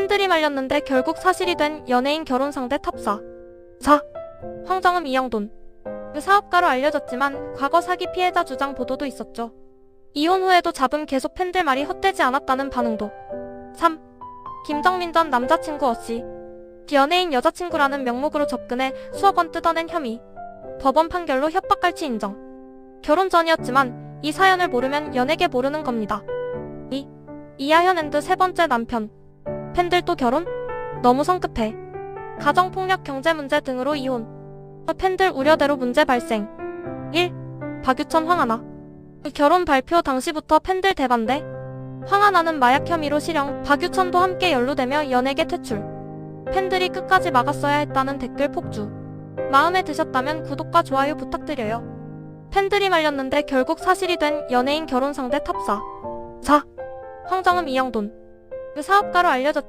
팬들이 말렸는데 결국 사실이 된 연예인 결혼 상대 탑사. 4. 황정음 이영돈. 그 사업가로 알려졌지만 과거 사기 피해자 주장 보도도 있었죠. 이혼 후에도 잡음 계속 팬들 말이 헛되지 않았다는 반응도. 3. 김정민 전 남자친구 어씨. 연예인 여자친구라는 명목으로 접근해 수억 원 뜯어낸 혐의. 법원 판결로 협박갈치 인정. 결혼 전이었지만 이 사연을 모르면 연예계 모르는 겁니다. 2. 이하현 앤드 세 번째 남편. 팬들 또 결혼? 너무 성급해. 가정폭력 경제 문제 등으로 이혼. 팬들 우려대로 문제 발생. 1. 박유천 황하나. 결혼 발표 당시부터 팬들 대반대. 황하나는 마약 혐의로 실형, 박유천도 함께 연루되며 연예계 퇴출. 팬들이 끝까지 막았어야 했다는 댓글 폭주. 마음에 드셨다면 구독과 좋아요 부탁드려요. 팬들이 말렸는데 결국 사실이 된 연예인 결혼 상대 탑사. 4. 황정음 이영돈. 그 사업가로 알려졌지